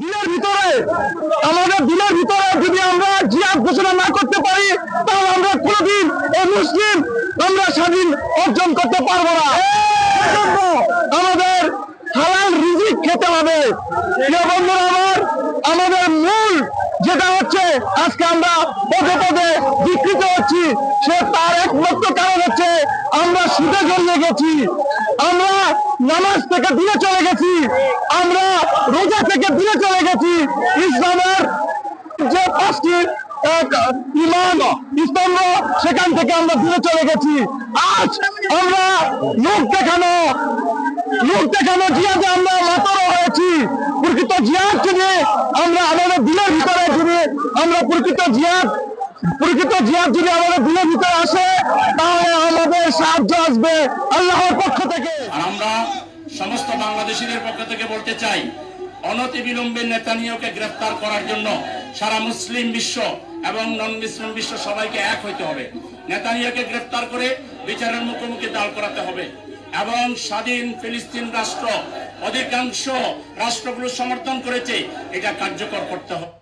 দিনের ভিতরে, আমাদের দিনের ভিতরে যদি আমরা জিহাদ ঘোষণা না করতে পারি, তাহলে আমরা কোনোদিন এই মুসলিম আমরা স্বাধীন অর্জন করতে পারব না। আমাদের হালাল রিজিক খেতে হবে। বন্ধুরা আমার আমাদের মূল যেটা হচ্ছে, আজকে আমরা পদে পদে বিকৃত হচ্ছি, সে তার একমাত্র কারণ হচ্ছে, আমরা সুদে জড়িয়ে গেছি, আমরা নামাজ থেকে দূরে চলে গেছি, আমরা রোজা থেকে দূরে চলে গেছি। ইসলামের যে পাঁচটি ইমান স্তম্ভ সেখান থেকে আমরা দূরে চলে গেছি। আজ আমরা লোক দেখানো লোক দেখানো জিয়াদে আমরা মাতর হয়েছি। প্রকৃত জিয়াদ যদি আমরা আমাদের দিলের ভিতরে যদি আমরা প্রকৃত জিয়াদ প্রকৃত জিয়াদ যদি আমাদের দিলের ভিতরে আসে, তাহলে আমাদের সাহায্য আসবে আল্লাহর পক্ষ থেকে। আর আমরা সমস্ত বাংলাদেশিদের পক্ষ থেকে বলতে চাই অনতি বিলম্বে নেতানিয়াকে গ্রেফতার করার জন্য সারা মুসলিম বিশ্ব এবং নন মুসলিম বিশ্ব সবাইকে এক হইতে হবে। নেতানিয়াকে গ্রেফতার করে বিচারের মুখোমুখি দাঁড় করাতে হবে এবং স্বাধীন ফিলিস্তিন রাষ্ট্র অধিকাংশ রাষ্ট্রগুলো সমর্থন করেছে এটা কার্যকর করতে হবে।